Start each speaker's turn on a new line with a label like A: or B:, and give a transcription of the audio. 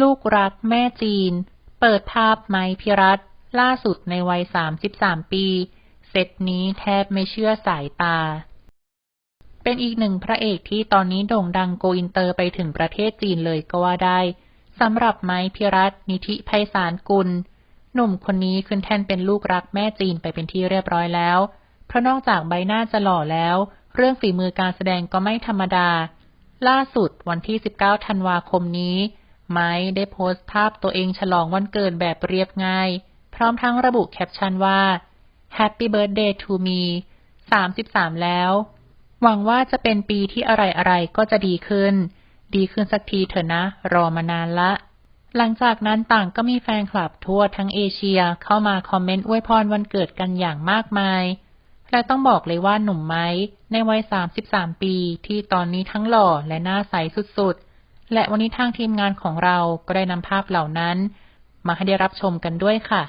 A: ลูกรักแม่จีน เปิดภาพไม้พิรัตล่าสุดในวัย 33 ปี เซตนี้แทบไม่เชื่อสายตา เป็นอีกหนึ่งพระเอกที่ตอนนี้โด่งดังโกอินเตอร์ไปถึงประเทศจีนเลยก็ว่าได้สำหรับไม้พิรัตนิธิไพศาลกุล หนุ่มคนนี้ขึ้นแท่นเป็นลูกรักแม่จีนไปเป็นที่เรียบร้อยแล้ว เพราะนอกจากใบหน้าจะหล่อแล้ว เรื่องฝีมือการแสดงก็ไม่ธรรมดา ล่าสุดวันที่ 19 ธันวาคมนี้ ไม้ได้โพสต์ภาพตัวเองฉลองวันเกิดแบบเรียบง่าย พร้อมทั้งระบุแคปชั่นว่า Happy Birthday to me 33 แล้ว หวังว่าจะเป็นปีที่อะไรๆก็จะดีขึ้น ดีขึ้นสักทีเถอะนะ รอมานานละ หลังจากนั้นต่างก็มีแฟนคลับทั่วทั้งเอเชียเข้ามาคอมเมนต์อวยพรวันเกิดกันอย่างมากมาย และต้องบอกเลยว่าหนุ่มไม้ในวัย 33 ปีที่ตอนนี้ทั้งหล่อและหน้าใสสุดๆ และวันนี้ทางทีมงานของเราก็ได้นำภาพเหล่านั้น มาให้ได้รับชมกันด้วยค่ะ